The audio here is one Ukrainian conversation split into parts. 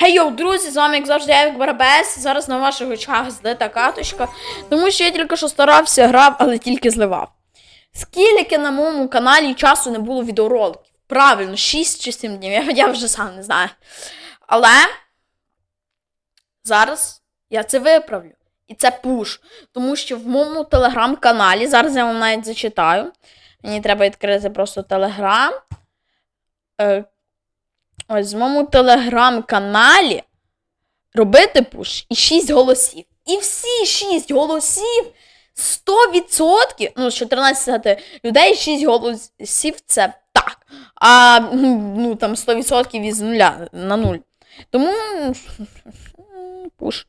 Хей йоу, друзі, з вами як завжди Евік Барабес. Зараз на ваших очах злита каточка, тому що я тільки що старався, грав, але тільки зливав. Скільки на моєму каналі часу не було відеороликів? Правильно, 6 чи 7 днів, я, я вже сам не знаю. Але зараз я це виправлю. І це пуш. Тому що в моєму телеграм-каналі, зараз я вам навіть зачитаю. Мені треба відкрити просто телеграм. Ось в моєму телеграм-каналі робити пуш і 6 голосів. І всі 6 голосів 100%, ну, з 14 людей 6 голосів це так. А ну, там 100% із нуля на нуль. Тому пуш.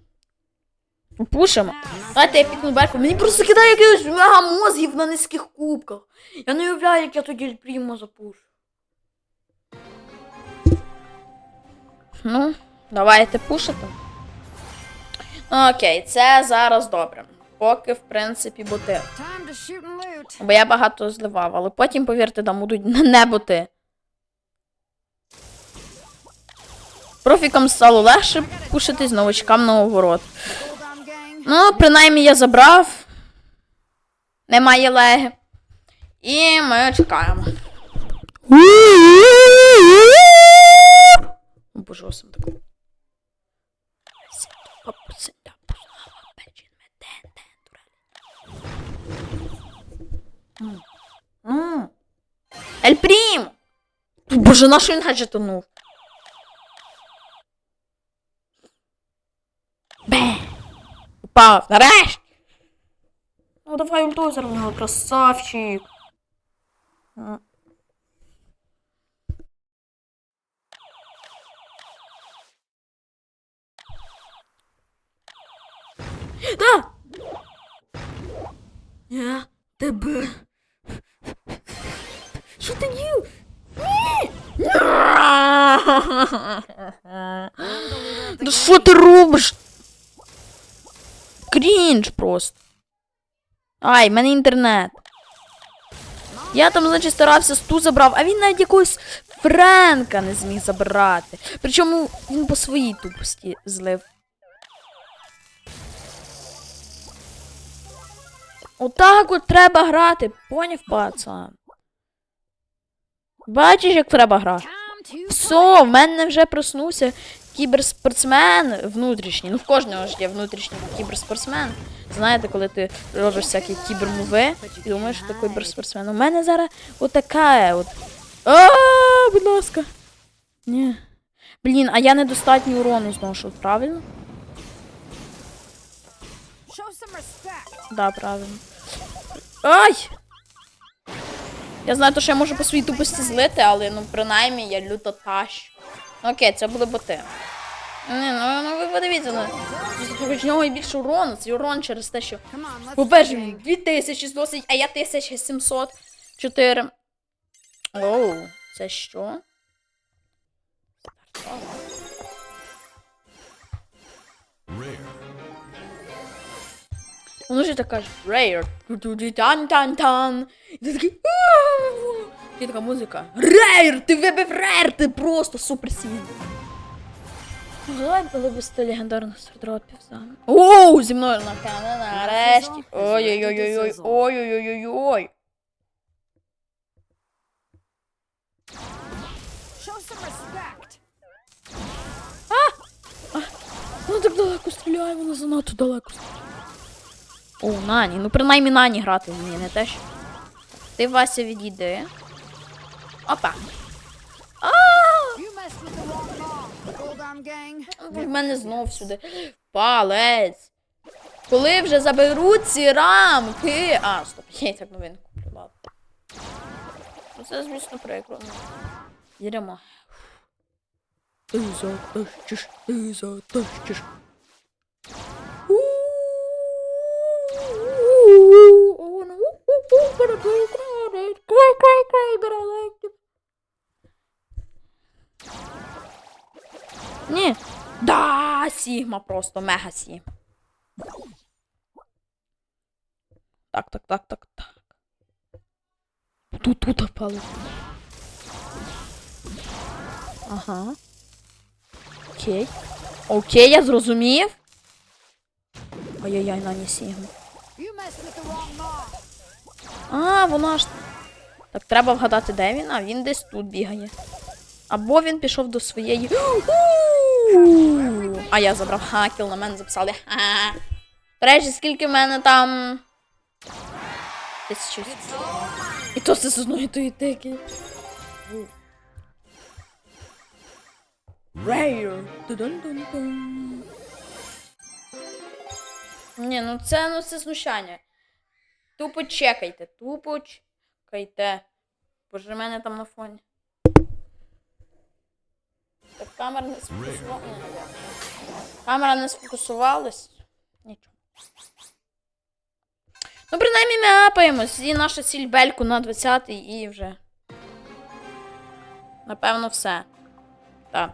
Пушимо. Давайте я пікну берку. Мені просто кидає якихось мега мозгів на низьких кубках. Я не уявляю, як я тоді прямо запушу. Ну, давайте пушити. Окей, це зараз добре. Поки, в принципі, боти. Loot. Бо я багато зливав, але потім, повірте, там будуть не боти. Профікам стало легше пушитись новачкам на оборот. Ну, принаймні я забрав. Немає леги. І ми чекаємо. О, Боже, ось там таке. М. Ель Прім! Боже, на що він гаджетонув? Бе! Упав, нарешті! Ну давай ультуй зараз в нього, красавчик. Да! Я тебе. Що ти? Ні! Ну що ти робиш? Крінж просто. Ай, в мене інтернет. Я там, значить, старався сту забрав, а він навіть якогось Френка не зміг забрати. Причому він по своїй тупості злив. Отак от треба грати, поняв, пацан? Бачиш, як треба грати? Все, в мене вже проснувся кіберспортсмен внутрішній. Ну, в кожного ж є внутрішній кіберспортсмен. Знаєте, коли ти робиш всякі кібермови і думаєш, що ти кіберспортсмен. У мене зараз отака от. А, будь ласка. Ні. Блін, а я недостатньо урону зношу, правильно? Да, правильно. Ай! Я знаю, то, що я можу по своїй тупості злити, але ну принаймні я люто тащ. Ну, Окей, це були боти. Не, ну, ну ви подивіться, ну. Хоч в нього і більше урону, це урон через те, що. По-перше, go, він gang. 2000 зносить, а я 1704. Оу, це що? Воно ж така ж rare. Тан-тан-тан. І ти такий. І така музика. Рейр! Ти вибив рейр! Ти просто супер сильний. Ну, Давай було б 100 легендарних стардропів саме. Оу, зі мною на каналі нарешті. Ой-ой-ой-ой. Ой-ой-ой-ой-ой. Respect. Вона так далеко стріляє, вона занадто далеко стріляє. О, Нані, ну принаймні Нані грати вміє, не те що. Ти Вася відійди. Опа. В мене знов сюди. Палець. Коли вже заберуть ці рамки. А, стоп, я і так новин куплю. Ну, Це, звісно, прикро. Їдемо. Ти затащиш, ти затащиш. Ні. Да, Сігма просто, мега Сігма. Так, так, так, так, так. Тут, тут опало. Ага. Окей. Окей. Я зрозумів. Ай-яй-яй, нані Сігма. А, вона ж. Так, треба вгадати, де він, а він десь тут бігає. Або він пішов до своєї. А я забрав хакіл, на мене записали. До речі, скільки в мене там. Тисячу. І то це з одної тої тики. Рейр. Дун-дун-дун. Ні, ну це ну це знущання. Тупо чекайте, тупо чекайте. Боже, мене там на фоні. Так камера не сфокусувалась. Камера не сфокусувалась. Нічого. Ну, принаймні ми апаємось. І наша ціль бельку на 20 і вже. Напевно, все. Так.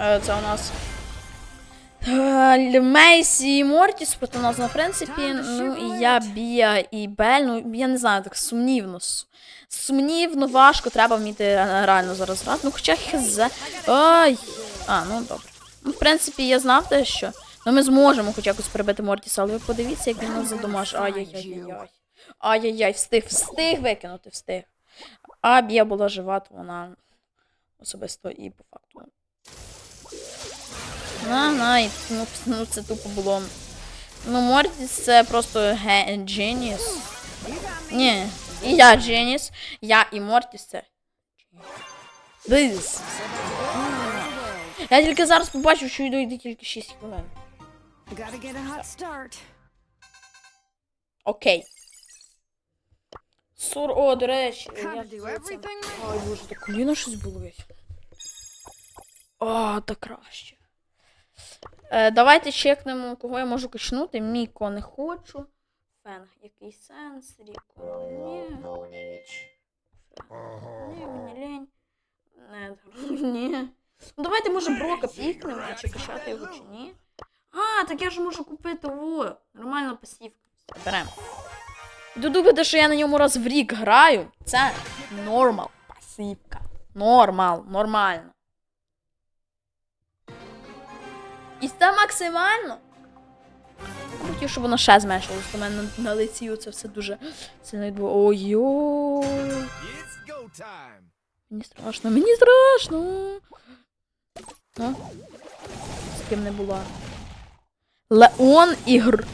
Е, Це у нас. Е, Мейсі і Мортіс проти нас, в принципі. Ну, і я, Бія і Бель. Ну, я не знаю, так сумнівно. Сумнівно, важко, треба вміти е, реально зараз грати. Ну, хоча хз. Ой. А, ну добре. Ну, в принципі, я знав те, що. Ну, ми зможемо хоч якось перебити Мортіса, але ви подивіться, як він нас задомаж. Ай-яй-яй-яй. Ай-яй-яй, встиг, встиг викинути, встиг. А Бія була жива, то вона особисто і по факту. На, на, і, ну, ну це тупо було. Ну, Мортіс це просто геніус. Ні, і я геніус, я і Мортіс це. This. Я тільки зараз побачив, що йду йде тільки 6 хвилин. Окей. Сур, о, до речі. я Ой, боже, так коліно щось болить. О, так краще. Е, давайте чекнемо, кого я можу качнути. Міко не хочу. Фенг, який сенс? Ріко. Ні. Ні, мені лінь. Не, ні. Ну давайте, може, Брока пікнемо, чи качати його, чи ні. А, так я ж можу купити о, нормальна пасівка. Беремо. Додумайте, що я на ньому раз в рік граю. Це нормал. Пасівка. Нормал, нормально. І це максимально. Хотів, щоб воно ще зменшилось. У мене на, на лиці це все дуже сильно відбу. Ой-ой. It's go time. Мені страшно, мені страшно. Ну, з ким не була. Леон і Гр...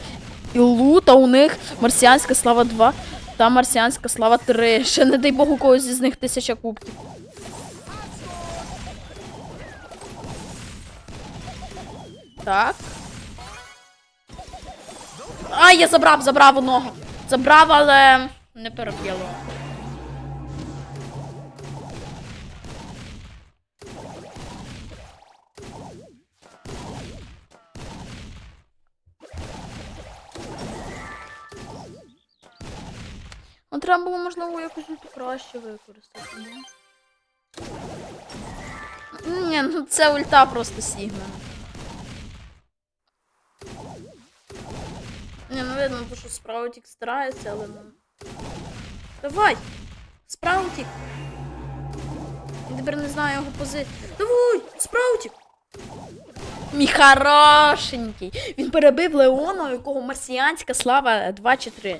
і Лута у них марсіанська слава 2 та марсіанська слава 3. Ще не дай Бог у когось із них тисяча кубків. Так. Ай, я забрав, забрав одного. Забрав, але не переп'яло. Ну, треба було, можливо, якось тут краще використати, ні? Ні, ну це ульта просто Сігма. Ні, ну видно, то, що Спраутік старається, але ну. Давай! Спраутік! Я тепер не знаю його позицію. Давай! Спраутік! Мій хорошенький! Він перебив Леона, у якого марсіанська слава 2 чи 3.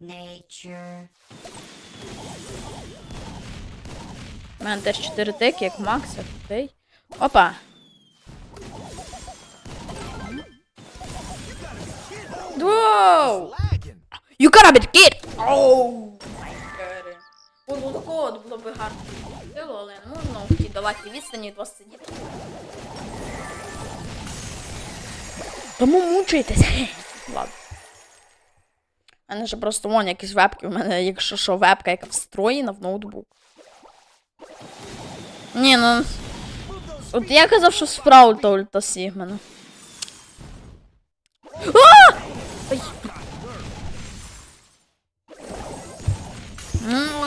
Nature. У мене теж 4 тики, як Макса. Окей. Опа. Lagging. You gotta be the kid! Май. Було такого, от було б гарно. Але в тій далекій відстані від вас сидіти. Тому мучайтеся. Ладно. У мене ж просто вон якісь вебки. У мене, якщо що, вебка, яка встроєна в ноутбук. Ні, ну. От я казав, що спраут то ульта Сігмана. А!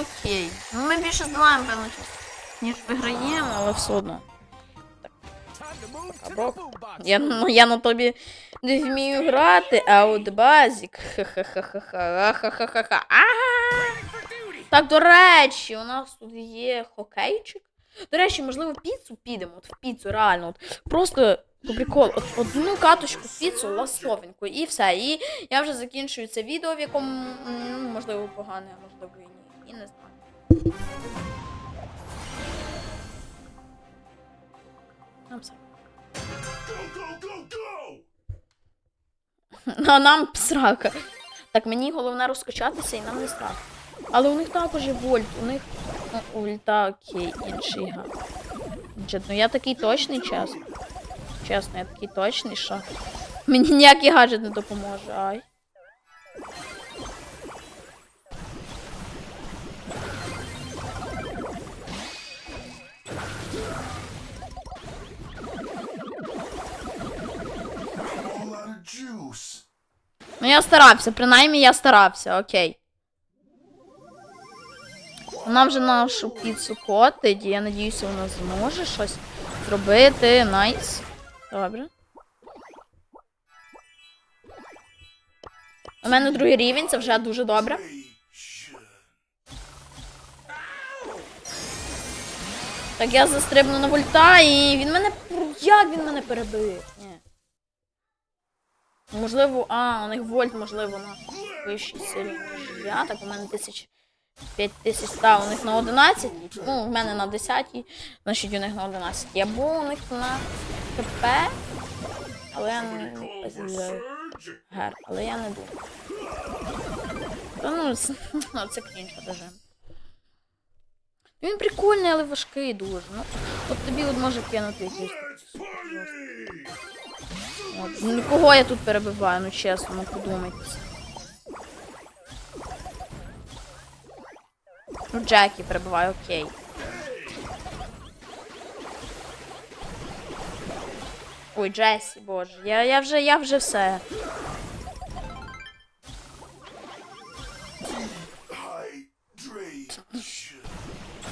Окей. Ну, ми більше знаємо, певно, ніж виграємо, але все одно. Я, ну, я на тобі не вмію грати, а от базік. Ха-ха-ха-ха-ха. Так, до речі, у нас тут є хокейчик. До речі, можливо, в піцу підемо. От в піцу, реально. От, просто по приколу. От, одну каточку піцу ластовеньку, і все. І я вже закінчую це відео, в якому, можливо, погане, а можливо, і. І не знаю. Нам все. А нам срака. Так, мені головне розкачатися і нам не страшно. Але у них також є вольт, у них ну, ульта окей, інший га. Джет, ну я такий точний, чесно. Чесно, я такий точний, що мені ніякий гаджет не допоможе. Ай. Я старався, принаймні я старався, окей. Вона вже нашу піцу котить, і я надіюся, вона зможе щось зробити. Найс. Добре. У мене другий рівень, це вже дуже добре. Так я застрибну на вольта, і він мене. Як він мене перебив? Можливо, а, у них вольт, можливо, на вищій силі, ніж я. Так, у мене тисяч. 5 тисяч став у них на 11, ну, в мене на 10, значить у них на 11. Я був у них на КП, але я не гер, але я не думаю. Та ну, ну, це крінж режим. Він прикольний, але важкий дуже. Ну, от тобі от може кинути якийсь. От. Ну, кого я тут перебиваю, ну чесно, ну подумайтеся. Ну, Джекі перебиваю, окей. Ой, Джесі, боже. Я, я вже, я вже все.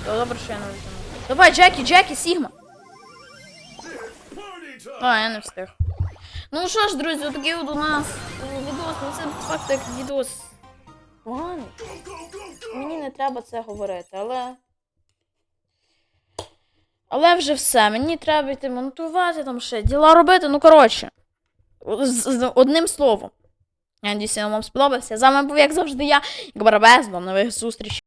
То добре, що я не візьму. Давай, Джекі, Джекі, Сігма. А, я не встиг. Ну що ж, друзі, отакий от у нас е, відос. Ну це по факту як відос. Поганий. Мені не треба це говорити, але. Але вже все. Мені треба йти монтувати, там ще діла робити. Ну, коротше. Одним словом. Я надіюся, вам сподобався. З вами був, як завжди, я, як Барабес. До нових зустрічей.